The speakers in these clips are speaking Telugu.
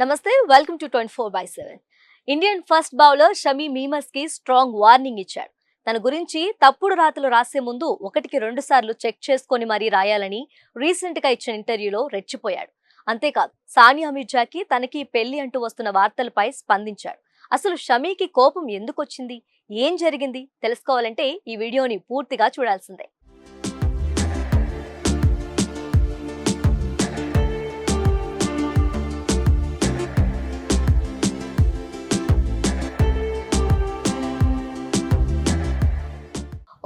నమస్తే welcome to twenty four by seven Indian fast bowler Shami మీమస్కి strong warning ఇచ్చాడు. తన గురించి తప్పుడు రాతలు రాసే ముందు ఒకటికి రెండు సార్లు చెక్ చేసుకొని మరీ రాయాలని రీసెంట్గా ఇచ్చిన ఇంటర్వ్యూలో రెచ్చిపోయాడు. అంతేకాదు సానియా మిర్జాకి తనకి పెళ్ళి అంటూ వస్తున్న వార్తలపై స్పందించాడు. అసలు షమీకి కోపం ఎందుకు వచ్చింది ఏం జరిగింది? తెలుసుకోవాలంటే ఈ వీడియోని పూర్తిగా చూడాల్సిందే.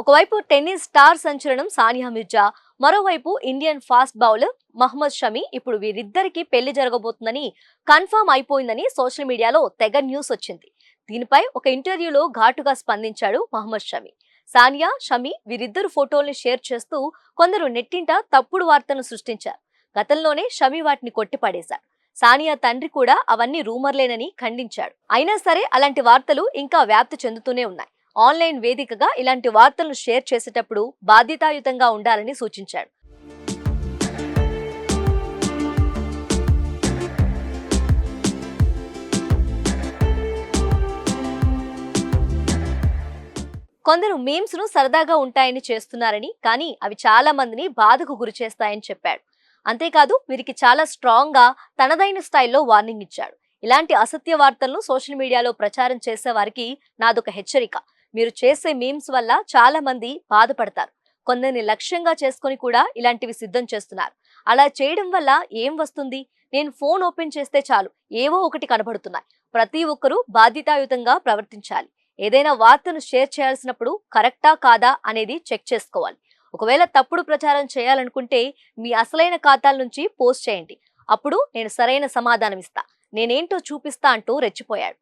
ఒకవైపు టెన్నిస్ స్టార్ సంచలనం సానియా మిర్జా మరోవైపు Indian fast bowler Mohammed Shami. ఇప్పుడు వీరిద్దరికి పెళ్ళి జరగబోతుందని కన్ఫర్మ్ అయిపోయిందని సోషల్ మీడియాలో తెగ న్యూస్ వచ్చింది. దీనిపై ఒక ఇంటర్వ్యూలో ఘాటుగా స్పందించాడు మహమ్మద్ షమి. సానియా షమి వీరిద్దరు ఫోటోల్ని షేర్ చేస్తూ కొందరు నెట్టింట తప్పుడు వార్తలను సృష్టించారు. గతంలోనే షమి వాటిని కొట్టిపడేశాడు. సానియా తండ్రి కూడా అవన్నీ రూమర్లేనని ఖండించాడు. అయినా సరే అలాంటి వార్తలు ఇంకా వ్యాప్తి చెందుతూనే ఉన్నాయి. ఆన్లైన్ వేదికగా ఇలాంటి వార్తలను షేర్ చేసేటప్పుడు బాధ్యతాయుతంగా ఉండాలని సూచించాడు కొందరు మీమ్స్ను సరదాగా ఉంటాయని చేస్తున్నారని కానీ అవి చాలా మందిని బాధకు గురి చేస్తాయని చెప్పాడు అంతేకాదు వీరికి చాలా స్ట్రాంగ్గా తనదైన స్టైల్లో వార్నింగ్ ఇచ్చాడు ఇలాంటి అసత్య వార్తలను సోషల్ మీడియాలో ప్రచారం చేసే వారికి నాదొక హెచ్చరిక. మీరు చేసే మీమ్స్ వల్ల చాలా మంది బాధపడతారు. కొందరిని లక్ష్యంగా చేసుకొని కూడా ఇలాంటివి సిద్ధం చేస్తున్నారు. అలా చేయడం వల్ల ఏం వస్తుంది? నేను ఫోన్ ఓపెన్ చేస్తే చాలు ఏవో ఒకటి కనబడుతున్నాయి. ప్రతి ఒక్కరూ బాధ్యతాయుతంగా ప్రవర్తించాలి. ఏదైనా వార్తను షేర్ చేయాల్సినప్పుడు కరెక్టా కాదా అనేది చెక్ చేసుకోవాలి. ఒకవేళ తప్పుడు ప్రచారం చేయాలనుకుంటే మీ అసలైన ఖాతాల నుంచి పోస్ట్ చేయండి. అప్పుడు నేను సరైన సమాధానం ఇస్తా. నేనేంటో చూపిస్తా అంటూ రెచ్చిపోయాడు.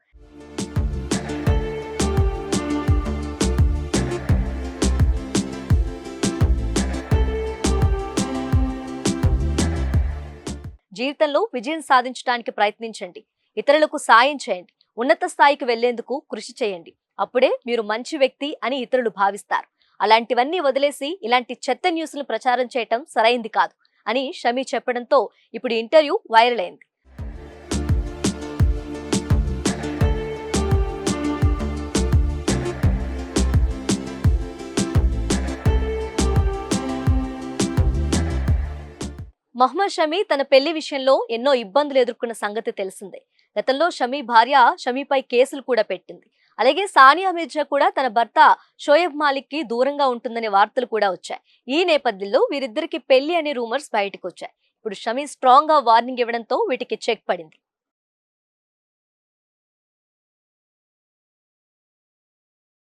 జీవితంలో విజయం సాధించడానికి ప్రయత్నించండి. ఇతరులకు సాయం చేయండి. ఉన్నత స్థాయికి వెళ్ళేందుకు కృషి చేయండి. అప్పుడే మీరు మంచి వ్యక్తి అని ఇతరులు భావిస్తారు. అలాంటివన్నీ వదిలేసి ఇలాంటి చెత్త న్యూస్లు ప్రచారం చేయటం సరైంది కాదు అని షమీ చెప్పడంతో ఇప్పుడు ఇంటర్వ్యూ వైరల్ అయింది. మహమ్మద్ షమీ తన పెళ్ళి విషయంలో ఎన్నో ఇబ్బందులు ఎదుర్కొన్న సంగతి తెలిసిందే. గతంలో షమీ భార్య షమీపై కేసులు కూడా పెట్టింది. అలాగే సానియా మిర్జా కూడా తన భర్త షోయబ్ మాలిక్కి దూరంగా ఉంటుందనే వార్తలు కూడా వచ్చాయి. ఈ నేపథ్యంలో వీరిద్దరికి పెళ్ళి అనే రూమర్స్ బయటకు వచ్చాయి. ఇప్పుడు షమీ స్ట్రాంగ్గా వార్నింగ్ ఇవ్వడంతో వీటికి చెక్ పడింది.